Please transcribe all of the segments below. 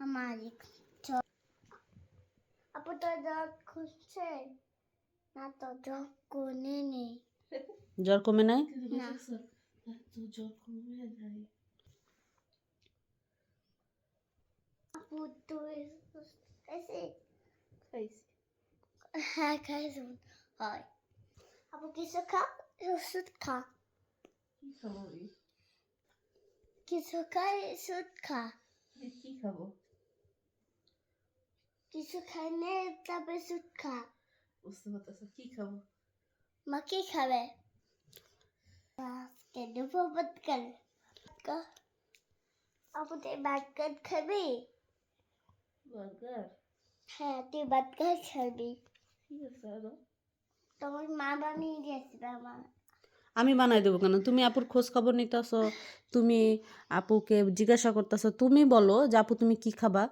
हमारी ज- আপু তো জ্বর খুঁজছে না তো জ্বর কোনে নেই জ্বর কমে নাই না তো জ্বর কমে যায় আপু তুই এসে খাইছি হ্যাঁ খাইছি হয় আপু কিছু খা ওষুধ খা কি খাবো রে কিছু খাই ওষুধ খা এ কি খাবো কিছু খাই নে তারপরে খা। বুঝতে পারতেছ কি খাব? মা কি খাবে? আজকে দুপুর বাতকাল আপু তুই বাতকাল খাবি? বার্গার? হ্যাঁ তুই বাতকাল খাবি। ঠিক আছে আরও? তোমার মা বানিয়ে আমার আমি বানাই দেবো কেন? তুমি আপুর খোঁজ খবর নিতেছো তুমি আপুকে জিজ্ঞাসা করতেছো তুমি বলো যে আপু তুমি কি খাবা?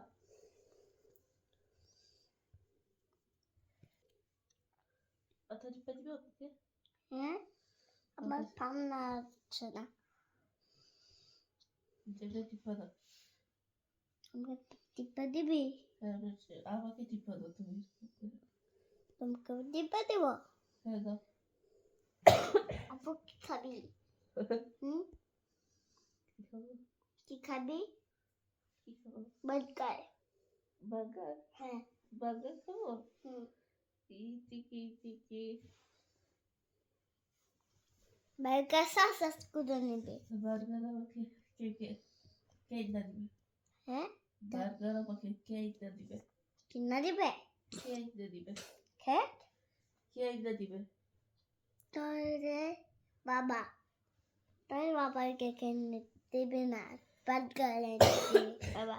মাথা টিপা দিবে ওকে হ্যাঁ আমার ঠান্ডা হচ্ছে না যেটা টিপা দাও আমাকে টিপা দিবি হ্যাঁ বলছে, আমাকে টিপা দাও তুমি তোমাকে টিপা দেব হ্যাঁ দাও আপু কি খাবি হুম কি খাব কি খাবি কি খাব বার্গার বার্গার হ্যাঁ বার্গার খাব হুম ইতি কি ইতি কি বার্গার সস করে নেবে বার্গার আমাকে কে কে কে না দিবে হ্যাঁ বার্গার আমাকে কে না দিবে কিনা দিবে কে না দিবে হ্যাঁ কে না দিবে তাহলে বাবা তাই বাবাকে কিনে দেবে না বার্গার এনে দিবে বাবা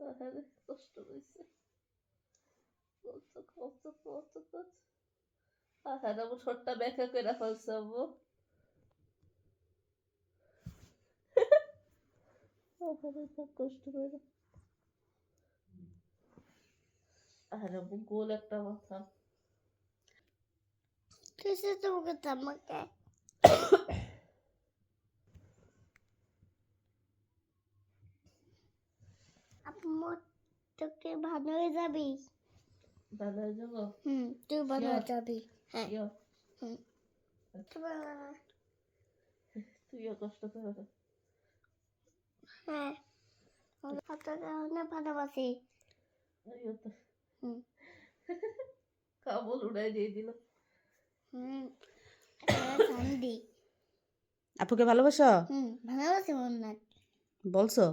আরে কষ্ট হয়েছে কত কত কত কত আহার আমার ঠোঁটটা ব্যাখ্যা করে ফেলছে খুব কষ্ট করে আহারে আব্বু গোল একটা মাথা কিসে তোমাকে আমাকে আপু তোকে ভালো হয়ে যাবি। ভালো হয়ে যাব হুম তুই ভালো হয়ে যাবি। হ্যাঁ। হুম। তুইও কষ্ট করে। হ্যাঁ। অনেক ভালোবাসি। হুম। কাবল উড়াই দিয়ে দিল। হুম। শান্তি। আপুকে ভালোবাসো? হুম ভালোবাসি মনে বলছো?